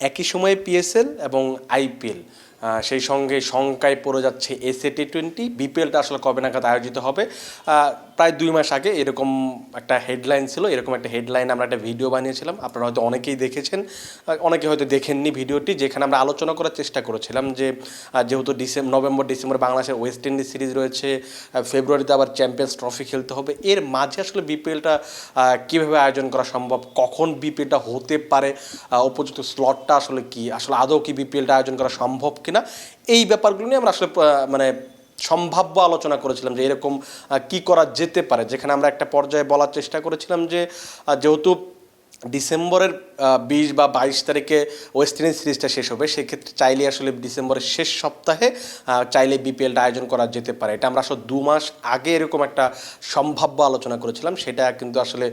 একই সময়ে পিএসএল এবং আইপিএল সেই সঙ্গে শঙ্কায় পড়ে যাচ্ছে এসএ টি টোয়েন্টি। বিপিএলটা আসলে কবে নাগাদ আয়োজিত হবে? প্রায় দুই মাস আগে এরকম একটা হেডলাইন ছিল, এরকম একটা হেডলাইন আমরা একটা ভিডিও বানিয়েছিলাম। আপনারা হয়তো অনেকেই দেখেছেন অনেকে হয়তো দেখেননি ভিডিওটি, যেখানে আমরা আলোচনা করার চেষ্টা করেছিলাম যে যেহেতু ডিসেম্বর নভেম্বর, ডিসেম্বর বাংলাদেশের ওয়েস্ট ইন্ডিজ সিরিজ রয়েছে ফেব্রুয়ারিতে আবার চ্যাম্পিয়ন্স ট্রফি খেলতে হবে। এর মাঝে আসলে বিপিএলটা কীভাবে আয়োজন করা সম্ভব, কখন বিপিএলটা হতে পারে উপযুক্ত স্লটটা আসলে কি, আসলে আদৌ কি বিপিএলটা আয়োজন করা সম্ভব কিনা এই ব্যাপারগুলো নিয়ে আমরা আসলে মানে সম্ভাব্য আলোচনা করেছিলাম যে এরকম কি করা যেতে পারে। যেখানে আমরা একটা পর্যায়ে বলার চেষ্টা করেছিলাম যে যেহেতু ডিসেম্বরের বিশ বা বাইশ তারিখে ওয়েস্ট ইন্ডিজ সিরিজটা শেষ হবে, সেক্ষেত্রে চাইলে আসলে ডিসেম্বরের শেষ সপ্তাহে চাইলে বিপিএলটা আয়োজন করা যেতে পারে। এটা আমরা আসলে দু মাস আগে এরকম একটা সম্ভাব্য আলোচনা করেছিলাম, সেটা কিন্তু আসলে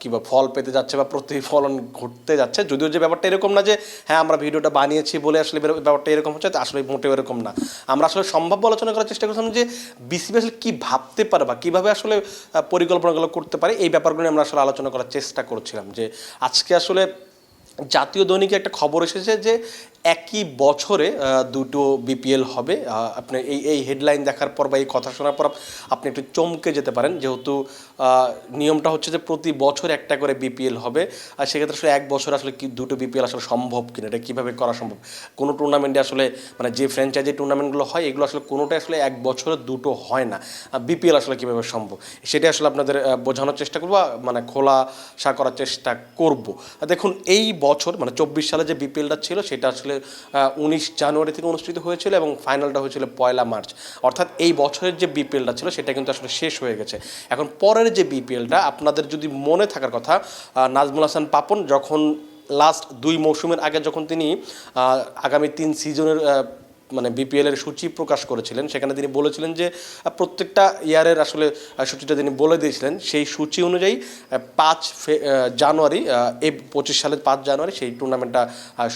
কি বা ফল পেতে যাচ্ছে বা প্রতিফলন ঘটতে যাচ্ছে। যদিও যে ব্যাপারটা এরকম না যে হ্যাঁ আমরা ভিডিওটা বানিয়েছি বলে আসলে ব্যাপারটা এরকম হচ্ছে আসলে মোটেও এরকম না। আমরা আসলে সম্ভাব্য আলোচনা করার চেষ্টা করছিলাম যে, বিসিবি আসলে কী ভাবতে পারে বা কীভাবে আসলে পরিকল্পনাগুলো করতে পারে, এই ব্যাপারগুলো আমরা আসলে আলোচনা করার চেষ্টা করছিলাম। যে আজকে আসলে জাতীয় দৈনিকে একটা খবর এসেছে যে একই বছরে দুটো বিপিএল হবে। আপনি এই এই হেডলাইন দেখার পর বা এই কথা শোনার পর আপনি একটু চমকে যেতে পারেন। যেহেতু নিয়মটা হচ্ছে যে প্রতি বছর একটা করে বিপিএল হবে। আর সেক্ষেত্রে আসলে এক বছর আসলে কি, দুটো বিপিএল আসলে সম্ভব কিনা, এটা কীভাবে করা সম্ভব? কোনো টুর্নামেন্টে আসলে মানে যে ফ্র্যাঞ্চাইজি টুর্নামেন্টগুলো হয়, এগুলো আসলে কোনোটাই আসলে এক বছরে দুটো হয় না। বিপিএল আসলে কীভাবে সম্ভব? সেটাই আসলে আপনাদের বোঝানোর চেষ্টা করব মানে খোলাসা করার চেষ্টা করব। দেখুন, এই বছর মানে চব্বিশ সালে যে বিপিএলটা ছিল, সেটা আসলে উনিশ জানুয়ারি থেকে অনুষ্ঠিত হয়েছিল এবং ফাইনালটা হয়েছিল পয়লা মার্চ। অর্থাৎ এই বছরের যে বিপিএলটা ছিল, সেটা কিন্তু আসলে শেষ হয়ে গেছে। এখন পরের যে বিপিএলটা, আপনাদের যদি মনে থাকার কথা নাজমুল হাসান পাপন যখন লাস্ট দুই মৌসুমের আগে যখন তিনি আগামী তিন সিজনের মানে বিপিএলের সূচি প্রকাশ করেছিলেন, সেখানে তিনি বলেছিলেন যে প্রত্যেকটা ইয়ারের আসলে সূচিটা তিনি বলে দিয়েছিলেন। সেই সূচি অনুযায়ী পাঁচ জানুয়ারি এ পঁচিশ সালের পাঁচ জানুয়ারি সেই টুর্নামেন্টটা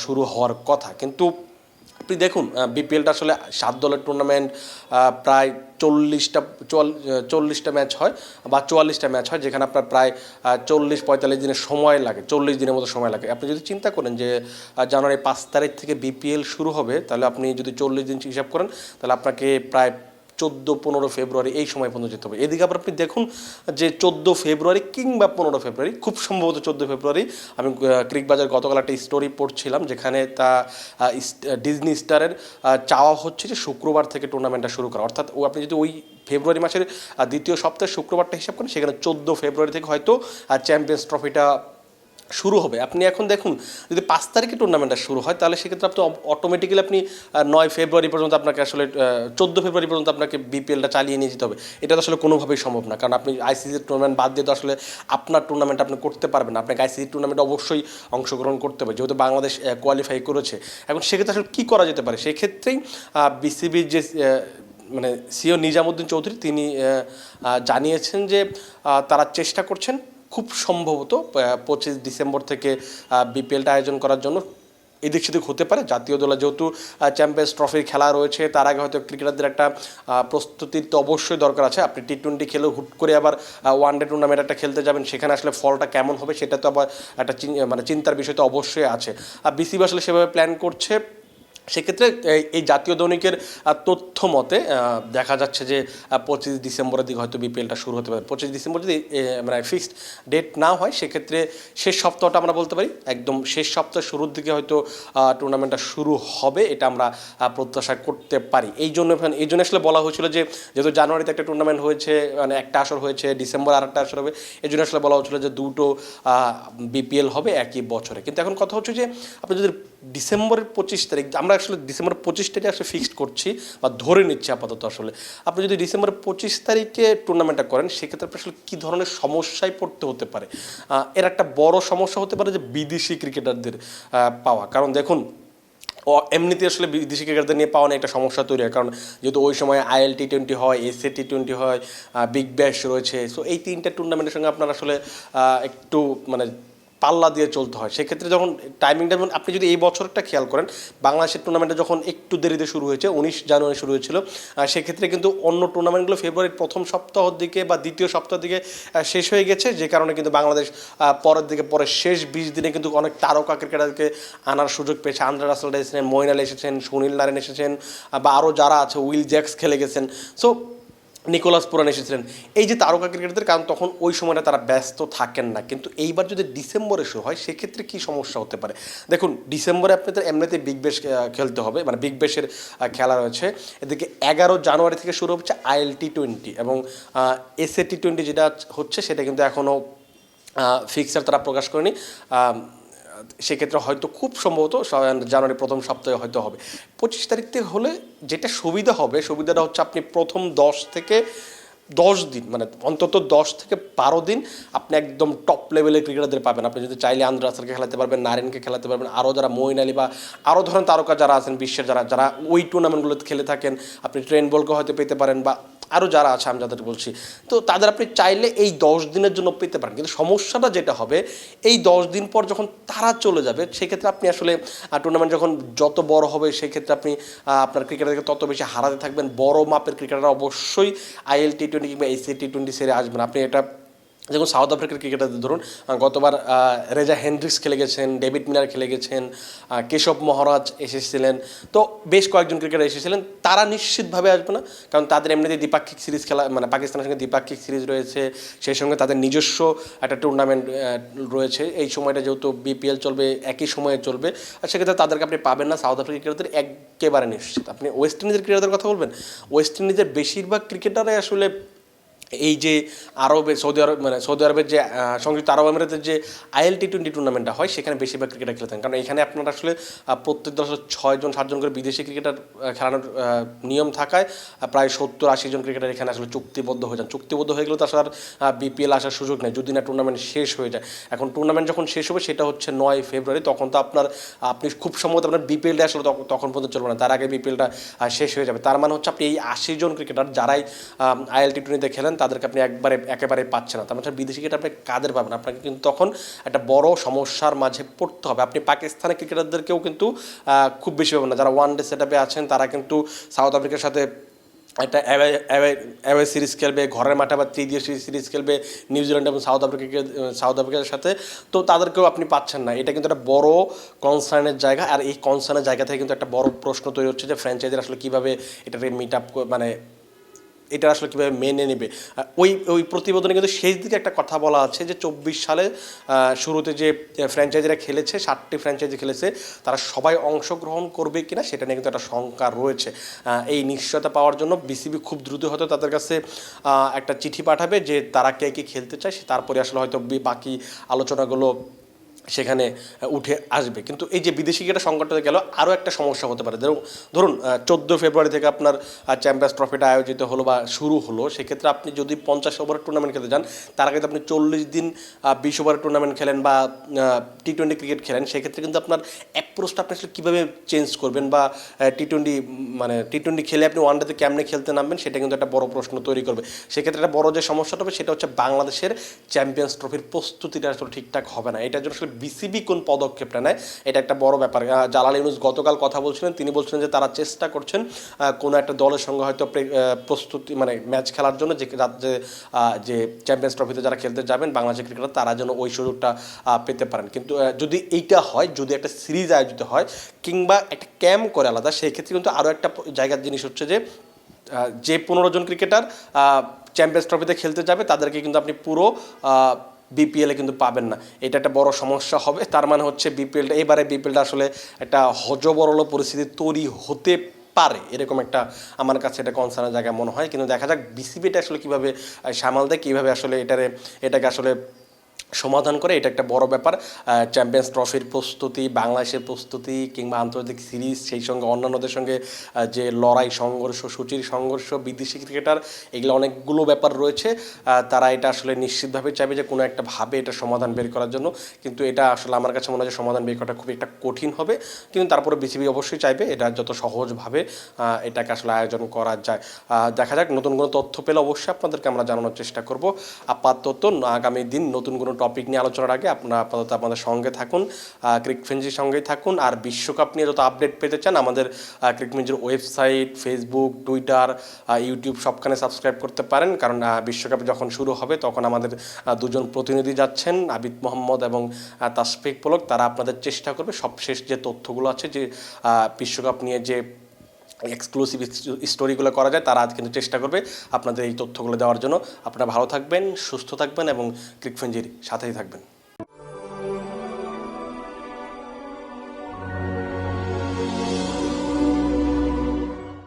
শুরু হওয়ার কথা। কিন্তু আপনি দেখুন বিপিএলটা আসলে সাত দলের টুর্নামেন্ট প্রায় চল্লিশটা চল্লিশটা ম্যাচ হয় বা চুয়াল্লিশটা ম্যাচ হয়, যেখানে আপনার প্রায় চল্লিশ, পঁয়তাল্লিশ দিনের সময় লাগে, চল্লিশ দিনের মতো সময় লাগে। আপনি যদি চিন্তা করেন যে জানুয়ারি পাঁচ তারিখ থেকে বিপিএল শুরু হবে, তাহলে আপনি যদি চল্লিশ দিন হিসাব করেন, তাহলে আপনাকে প্রায় চোদ্দ, পনেরো ফেব্রুয়ারি এই সময় পর্যন্ত যেতে হবে। এদিকে আবার আপনি দেখুন যে চোদ্দ ফেব্রুয়ারি কিংবা পনেরো ফেব্রুয়ারি, খুব সম্ভবত চোদ্দ ফেব্রুয়ারি, আমি ক্রিক বাজার গতকাল একটা স্টোরি পড়ছিলাম যেখানে তা ডিজনি স্টারের চাওয়া হচ্ছে যে শুক্রবার থেকে টুর্নামেন্টটা শুরু করা। অর্থাৎ ও আপনি যদি ওই ফেব্রুয়ারি মাসের দ্বিতীয় সপ্তাহে শুক্রবারটা হিসাব করেন, সেখানে চোদ্দ ফেব্রুয়ারি থেকে হয়তো চ্যাম্পিয়ন্স ট্রফিটা শুরু হবে। আপনি এখন দেখুন, যদি পাঁচ তারিখে টুর্নামেন্টটা শুরু হয়, তাহলে সেক্ষেত্রে আপনি অটোমেটিক্যালি আপনি নয় ফেব্রুয়ারি পর্যন্ত আপনাকে আসলে চোদ্দ ফেব্রুয়ারি পর্যন্ত আপনাকে বিপিএলটা চালিয়ে নিয়ে যেতে হবে। এটা তো আসলে কোনোভাবেই সম্ভব না। কারণ আপনি আইসিসি টুর্নামেন্ট বাদ দিয়ে তো আসলে আপনার টুর্নামেন্ট আপনি করতে পারবেন না। আপনাকে আইসিসি টুর্নামেন্ট অবশ্যই অংশগ্রহণ করতে হবে। যেহেতু বাংলাদেশ কোয়ালিফাই করেছে। এখন সেক্ষেত্রে আসলে কী করা যেতে পারে? সেক্ষেত্রেই বিসিবির যে মানে সিও নিজামুদ্দিন চৌধুরী, তিনি জানিয়েছেন যে তারা চেষ্টা করছেন খুব সম্ভবত পঁচিশ ডিসেম্বর থেকে বিপিএলটা আয়োজন করার জন্য এদিক সেদিক হতে পারে। জাতীয় দলে যেহেতু চ্যাম্পিয়ন্স ট্রফির খেলা রয়েছে, তার আগে হয়তো ক্রিকেটারদের একটা প্রস্তুতির তো অবশ্যই দরকার আছে। আপনি টি টোয়েন্টি খেলেও হুট করে আবার ওয়ান ডে টুর্নামেন্ট একটা খেলতে যাবেন, সেখানে আসলে ফলটা কেমন হবে সেটা তো আবার একটা মানে চিন্তার বিষয় তো অবশ্যই আছে। আর বিসিবি আসলে সেভাবে প্ল্যান করছে সেক্ষেত্রে, এই- জাতীয় দৈনিকের তথ্য মতে দেখা যাচ্ছে যে পঁচিশ ডিসেম্বরের দিকে হয়তো বিপিএলটা শুরু হতে পারে। পঁচিশ ডিসেম্বর যদি মানে ফিক্সড ডেট না হয়, সেক্ষেত্রে শেষ সপ্তাহটা আমরা বলতে পারি। একদম শেষ সপ্তাহের শুরুর দিকে হয়তো টুর্নামেন্টটা শুরু হবে, এটা আমরা প্রত্যাশা করতে পারি। এই জন্য এই জন্য আসলে বলা হয়েছিল যে, যেহেতু জানুয়ারিতে একটা টুর্নামেন্ট হয়েছে মানে একটা আসর হয়েছে, ডিসেম্বর আর একটা আসর হবে, এই জন্য আসলে বলা হয়েছিল যে, দুটো বিপিএল হবে একই বছরে। কিন্তু এখন কথা হচ্ছে যে, আপনি যদি ডিসেম্বরের পঁচিশ তারিখ, আমরা আসলে ডিসেম্বরের পঁচিশ তারিখে আসলে ফিক্সড করছি বা ধরে নিচ্ছি আপাতত আসলে। আপনি যদি ডিসেম্বরের পঁচিশ তারিখে টুর্নামেন্টটা করেন, সেক্ষেত্রে আপনি আসলে কী ধরনের সমস্যায় পড়তে হতে পারে? এর একটা বড় সমস্যা হতে পারে যে বিদেশি ক্রিকেটারদের পাওয়া। কারণ দেখুন, ও এমনিতে আসলে বিদেশি ক্রিকেটারদের নিয়ে পাওয়া একটা সমস্যা তৈরি হয়। কারণ যেহেতু ওই সময় আইএল টি টোয়েন্টি হয় এসএ টি টোয়েন্টি হয় বিগ ব্যাশ রয়েছে। সো এই তিনটা টুর্নামেন্টের সঙ্গে আপনার আসলে একটু মানে পাল্লা দিয়ে চলতে হয়। সেক্ষেত্রে যখন টাইমিংটা যেমন আপনি যদি এই বছরটা খেয়াল করেন, বাংলাদেশের টুর্নামেন্টটা যখন একটু দেরিতে শুরু হয়েছে, উনিশ জানুয়ারি শুরু হয়েছিল সেক্ষেত্রে কিন্তু অন্য টুর্নামেন্টগুলো ফেব্রুয়ারির প্রথম সপ্তাহের দিকে বা দ্বিতীয় সপ্তাহ দিকে শেষ হয়ে গেছে, যে কারণে কিন্তু বাংলাদেশ পরের দিকে পরে শেষ বিশ দিনে কিন্তু অনেক তারকা ক্রিকেটারকে আনার সুযোগ পেয়েছে। আন্দ্রা রাসেল এসেছেন, মইনাল এসেছেন, সুনীল নারায়ণ এসেছেন বা আরও যারা আছে, উইল জ্যাক্স খেলে গেছেন। সো নিকোলাস পুরান এসেছিলেন। এই যে তারকা ক্রিকেটারদের, কারণ তখন ওই সময়টা তারা ব্যস্ত থাকেন না। কিন্তু এইবার যদি ডিসেম্বরে শুরু হয়, সেক্ষেত্রে কী সমস্যা হতে পারে? দেখুন, ডিসেম্বরে আপনাদের এমনিতে বিগ বেশ খেলতে হবে। মানে বিগ বেশের খেলা রয়েছে। এদিকে এগারো জানুয়ারি থেকে শুরু হচ্ছে আইএল টি টোয়েন্টি এবং এসএ টি টোয়েন্টি যেটা হচ্ছে, সেটা কিন্তু এখনও ফিক্সার তারা প্রকাশ করেনি। সেক্ষেত্রে হয়তো খুব সম্ভবত জানুয়ারি প্রথম সপ্তাহে হয়তো হবে। পঁচিশ তারিখ থেকে হলে যেটা সুবিধা হবে, সুবিধাটা হচ্ছে আপনি প্রথম দশ থেকে দশ দিন মানে অন্তত দশ থেকে বারো দিন আপনি একদম টপ লেভেলের ক্রিকেটারদের পাবেন। আপনি যদি চাইলে আন্দ্র রাসেলকে খেলাতে পারবেন, নারেনকে খেলাতে পারবেন আরও যারা মইন আলী বা আরও ধরেন তারকা যারা আছেন বিশ্বের, যারা যারা ওই টুর্নামেন্টগুলোতে খেলে থাকেন, আপনি ট্রেন বলকে হয়তো পেতে পারেন বা আরও যারা আছে, আমি যাদের বলছি, তো তাদের আপনি চাইলে এই দশ দিনের জন্য পেতে পারেন। কিন্তু সমস্যাটা যেটা হবে, এই দশ দিন পর যখন তারা চলে যাবে, সেক্ষেত্রে আপনি আসলে টুর্নামেন্ট যখন যত বড় হবে, সেক্ষেত্রে আপনি আপনার ক্রিকেটারকে তত বেশি হারাতে থাকবেন। বড় মাপের ক্রিকেটাররা অবশ্যই আইএল টি টোয়েন্টি কিংবা এসি টি টোয়েন্টি সেরে আসবেন। আপনি এটা যেমন সাউথ আফ্রিকার ক্রিকেটারদের ধরুন গতবার রেজা হেনড্রিক্স খেলে গেছেন, ডেভিড মিলার খেলে গেছেন কেশব মহারাজ এসেছিলেন। তো বেশ কয়েকজন ক্রিকেটার এসেছিলেন। তারা নিশ্চিতভাবে আসবে না, কারণ তাদের এমনিতে দ্বিপাক্ষিক সিরিজ খেলা মানে পাকিস্তানের সঙ্গে দ্বিপাক্ষিক সিরিজ রয়েছে, সেই সঙ্গে তাদের নিজস্ব একটা টুর্নামেন্ট রয়েছে। এই সময়টা যেহেতু বিপিএল চলবে, একই সময়ে চলবে, আর সেক্ষেত্রে তাদেরকে আপনি পাবেন না। সাউথ আফ্রিকা ক্রিকেটারদের একেবারে নিশ্চিত। আপনি ওয়েস্ট ইন্ডিজের ক্রিকেটারদের কথা বলবেন? ওয়েস্ট ইন্ডিজের বেশিরভাগ ক্রিকেটারই আসলে এই যে আরবে, সৌদি আরব মানে সৌদি আরবের যে সংযুক্ত আরব আমিরাতের যে আইএল টি টোয়েন্টি টুর্নামেন্টটা হয়, সেখানে বেশিরভাগ ক্রিকেটার খেলতেন কারণ এখানে আপনার আসলে প্রত্যেক দশ ছয়জন সাতজন করে বিদেশি ক্রিকেটার খেলানোর নিয়ম থাকায় প্রায় সত্তর আশি জন ক্রিকেটার এখানে আসলে চুক্তিবদ্ধ হয়ে যান। চুক্তিবদ্ধ হয়ে গেলে তো আসলে আর বিপিএল আসার সুযোগ নেই। যদি না টুর্নামেন্ট শেষ হয়ে যায়। এখন টুর্নামেন্ট যখন শেষ হবে, সেটা হচ্ছে নয় ফেব্রুয়ারি, তখন তো আপনার, আপনি খুব সম্ভবত আপনার বিপিএলটা আসলে তখন- পর্যন্ত চলবে না। তার আগে বিপিএলটা শেষ হয়ে যাবে। তার মানে হচ্ছে আপনি এই আশি জন ক্রিকেটার, যারাই আইএল টি টোয়েন্টিতে খেলেন তাদেরকে আপনি একবারে, একেবারে পাচ্ছেন না। তার মানে বিদেশি ক্রিকেট আপনি কাদের পাবেন? আপনাকে কিন্তু তখন একটা বড় সমস্যার মাঝে পড়তে হবে। আপনি পাকিস্তানের ক্রিকেটারদেরকেও কিন্তু খুব বেশি পাবেন না। যারা ওয়ান ডে সেট আপে আছেন, তারা কিন্তু সাউথ আফ্রিকার সাথে একটা অ্যাওয়ে সিরিজ খেলবে, ঘরের মাঠে বা তৃতীয় সিরিজ খেলবে নিউজিল্যান্ড এবং সাউথ আফ্রিকা সাউথ আফ্রিকার সাথে। তো তাদেরকেও আপনি পাচ্ছেন না। এটা কিন্তু একটা বড় কনসার্নের জায়গা। আর এই কনসার্নের জায়গা থেকে কিন্তু একটা বড় প্রশ্ন তৈরি হচ্ছে যে ফ্র্যাঞ্চাইজির আসলে কীভাবে এটাকে মিট আপ মানে এটা আসলে কীভাবে মেনে নেবে? ওই ওই প্রতিবেদনে কিন্তু শেষ দিকে একটা কথা বলা আছে যে চব্বিশ সালে শুরুতে যে ফ্র্যাঞ্চাইজিরা খেলেছে ষাটটি ফ্র্যাঞ্চাইজি খেলেছে, তারা সবাই অংশগ্রহণ করবে কিনা সেটা নিয়ে কিন্তু একটা শঙ্কা রয়েছে। এই নিশ্চয়তা পাওয়ার জন্য বিসিবি খুব দ্রুত হয়তো তাদের কাছে একটা চিঠি পাঠাবে যে তারা কে কে খেলতে চায়, সে- তারপরে আসলে হয়তো বাকি আলোচনাগুলো সেখানে উঠে আসবে। কিন্তু এই যে বিদেশি ক্রিকেটের সংকটটা গেল, আরও একটা সমস্যা হতে পারে। ধরুন চোদ্দ ফেব্রুয়ারি থেকে আপনার চ্যাম্পিয়ন্স ট্রফিটা আয়োজিত হলো বা শুরু হলো, সেক্ষেত্রে আপনি যদি পঞ্চাশ ওভারের টুর্নামেন্ট খেলতে যান, তার আগে আপনি চল্লিশ দিন বিশ ওভারের টুর্নামেন্ট খেলেন বা টি টোয়েন্টি ক্রিকেট খেলেন, সেক্ষেত্রে কিন্তু আপনার অ্যাপ্রোচটা আপনি আসলে কীভাবে চেঞ্জ করবেন বা টি টোয়েন্টি মানে টি টোয়েন্টি খেলে আপনি ওয়ান ডেতে কেমনে খেলতে নামবেন, সেটা কিন্তু একটা বড় প্রশ্ন তৈরি করবে। সেক্ষেত্রে একটা বড় যে সমস্যাটা হবে, সেটা হচ্ছে বাংলাদেশের চ্যাম্পিয়ন্স ট্রফির প্রস্তুতিটা আসলে ঠিকঠাক হবে না। এটার জন্য আসলে বিসিবি কোন পদক্ষেপটা নেয়, এটা একটা বড় ব্যাপার। জালাল ইউনুস গতকাল কথা বলছিলেন, তিনি বলছিলেন যে তারা চেষ্টা করছেন কোনো একটা দলের সঙ্গে হয়তো প্রে- প্রস্তুতি মানে ম্যাচ খেলার জন্য যে যে যে চ্যাম্পিয়ন্স ট্রফিতে যারা খেলতে যাবেন, বাংলাদেশের ক্রিকেটার, তারা যেন ওই সুযোগটা পেতে পারেন। কিন্তু যদি এইটা হয়, যদি একটা সিরিজ আয়োজিত হয়, কিংবা একটা ক্যাম্প করে আলাদা, সেই ক্ষেত্রে কিন্তু আরও একটা জায়গার জিনিস হচ্ছে যে যে পনেরো জন ক্রিকেটার চ্যাম্পিয়ন্স ট্রফিতে খেলতে যাবে, তাদেরকে কিন্তু আপনি পুরো বিপিএলে কিন্তু পাবেন না। এটা একটা বড় সমস্যা হবে। তার মানে হচ্ছে বিপিএলটা এবারে বিপিএলটা আসলে একটা হজবরল পরিস্থিতি তৈরি হতে পারে, এরকম একটা আমার কাছে এটা কনসার্নের জায়গায় মনে হয়। কিন্তু দেখা যাক বিসিবিটা আসলে কীভাবে সামাল দেয়, কীভাবে আসলে এটারে, এটাকে আসলে সমাধান করে, এটা একটা বড় ব্যাপার। চ্যাম্পিয়ন্স ট্রফির প্রস্তুতি, বাংলাদেশের প্রস্তুতি কিংবা আন্তর্জাতিক সিরিজ, সেই সঙ্গে অন্যান্যদের সঙ্গে যে লড়াই, সংঘর্ষ, সূচির সংঘর্ষ, বিদেশি ক্রিকেটার, এগুলো অনেকগুলো ব্যাপার রয়েছে। তারা এটা আসলে নিশ্চিতভাবে চাইবে যে কোনো একটা ভাবে এটা সমাধান বের করার জন্য। কিন্তু এটা আসলে আমার কাছে মনে হয় যে সমাধান বের করাটা খুব একটা কঠিন হবে। কিন্তু তারপরে বিসিবি অবশ্যই চাইবে এটা যত সহজভাবে এটাকে আসলে আয়োজন করা যায়। দেখা যাক, নতুন কোনো তথ্য পেলে অবশ্যই আপনাদেরকে আমরা জানানোর চেষ্টা করব। আপাতত আগামী দিন নতুন কোনো টপিক নিয়ে আলোচনার আগে আপনারা আপাতত আমাদের সঙ্গে থাকুন ক্রিকফেন্সির সঙ্গেই থাকুন। আর বিশ্বকাপ নিয়ে যত আপডেট পেতে চান, আমাদের ক্রিকফেন্সির ওয়েবসাইট ফেসবুক টুইটার ইউটিউব সবখানে সাবস্ক্রাইব করতে পারেন। কারণ বিশ্বকাপ যখন শুরু হবে, তখন আমাদের দুজন প্রতিনিধি যাচ্ছেন, আবিদ মোহাম্মদ এবং তাসফিক পোলক। তারা আপনাদের চেষ্টা করবে সবশেষ যে তথ্যগুলো আছে, যে বিশ্বকাপ নিয়ে যে এক্সক্লুসিভ স্টোরিগুলো করা যায়, তারা আজ কিন্তু চেষ্টা করবে আপনাদের এই তথ্যগুলো দেওয়ার জন্য। আপনারা ভালো থাকবেন, সুস্থ থাকবেন এবং ক্রিকফেঞ্জির সাথেই থাকবেন।